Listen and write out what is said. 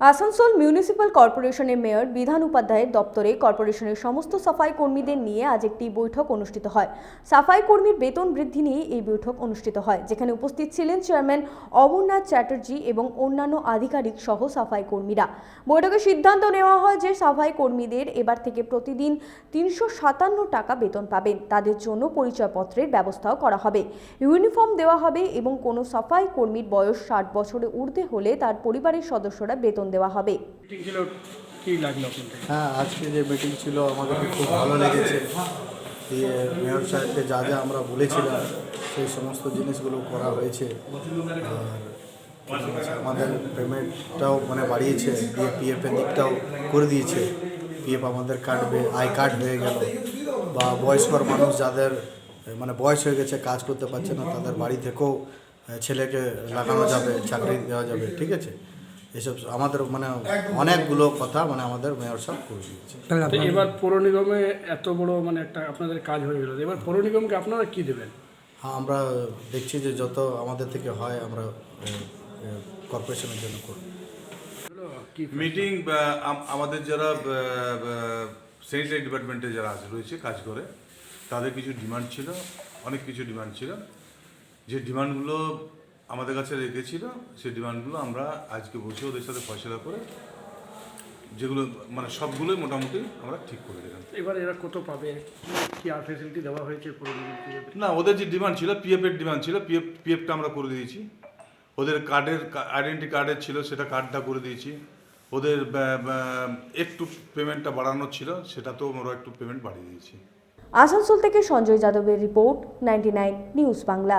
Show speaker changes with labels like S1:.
S1: Asansol municipal কর্পোরেশনের mayor বিধান উপাধ্যায়ের দপ্তরে কর্পোরেশনের সমস্ত সাফাই কর্মীদের নিয়ে আজ একটি বৈঠক অনুষ্ঠিত হয়। সাফাই কর্মীর বেতন বৃদ্ধি নিয়ে এই বৈঠক অনুষ্ঠিত হয়, যেখানে উপস্থিত ছিলেন চেয়ারম্যান অমরনাথ চ্যাটার্জি এবং অন্যান্য আধিকারিক সহ সাফাই কর্মীরা। বৈঠকে সিদ্ধান্ত নেওয়া হয় যে সাফাই কর্মীদের এবার থেকে প্রতিদিন তিনশো সাতান্ন টাকা বেতন পাবেন। তাদের জন্য পরিচয়পত্রের ব্যবস্থাও করা হবে। ইউনিফর্ম দেওয়া হবে এবং কোনো সাফাই কর্মীর বয়স ষাট বছরে ঊর্ধ্বে হলে তার পরিবারের সদস্যরা বেতন দেওয়া হবে।
S2: হ্যাঁ আজকে যে মিটিং ছিল আমাদেরকে খুব ভালো লেগেছে। দিয়ে মেয়র সাহেবকে যা যা আমরা বলেছিলাম সেই সমস্ত জিনিসগুলো করা হয়েছে। আমাদের পেমেন্টটাও মানে বাড়িয়েছে দিয়ে পিএফের দিকটাও করে দিয়েছে। পিএফ আমাদের কাটবে আই কার্ড হয়ে গেল। বা বয়স্কর মানুষ যাদের মানে বয়স হয়ে গেছে কাজ করতে পারছে না তাদের বাড়ি থেকেও ছেলেকে লাগানো যাবে চাকরি দেওয়া যাবে ঠিক আছে? এসব আমাদের মানে অনেকগুলো কথা মানে আমাদের মেয়র সাহেব করে দিয়েছে।
S3: এবার পৌর নিগমে এত বড় মানে একটা আপনাদের কাজ হয়ে গেল। এবার পৌর নিগমকে আপনারা কি দেবেন?
S2: হ্যাঁ আমরা দেখছি যে যত আমাদের থেকে হয় আমরা কর্পোরেশনের জন্য করব।
S3: কি
S4: মিটিং আমাদের যারা স্যানিটারি ডিপার্টমেন্টে যারা আছে রয়েছে কাজ করে তাদের কিছু ডিমান্ড ছিল অনেক কিছু ডিমান্ড ছিল। যে ডিমান্ডগুলো আমাদের কাছে রেখেছিল সেই ডিমান্ডগুলো আমরা আজকে বসে ওদের সাথে ফয়সলা করে যেগুলো মানে সবগুলোই মোটামুটি আমরা ঠিক করে দিলাম।
S3: এবার এরা কত পাবে? কি আর ফেসিলিটি দেওয়া হয়েছে
S4: না ওদের যে ডিমান্ড ছিল পিএফ এর ডিমান্ড ছিল পিএফ পিএফটা আমরা করে দিয়েছি। ওদের কার্ডের আইডেন্টি কার্ডের ছিল সেটা কার্ডটা করে দিয়েছি। ওদের একটু পেমেন্টটা বাড়ানোর ছিল সেটা তো আমরা একটু পেমেন্ট বাড়িয়ে দিয়েছি।
S1: আসানসোল থেকে সঞ্জয় যাদবের রিপোর্ট নাইনটি নিউজ বাংলা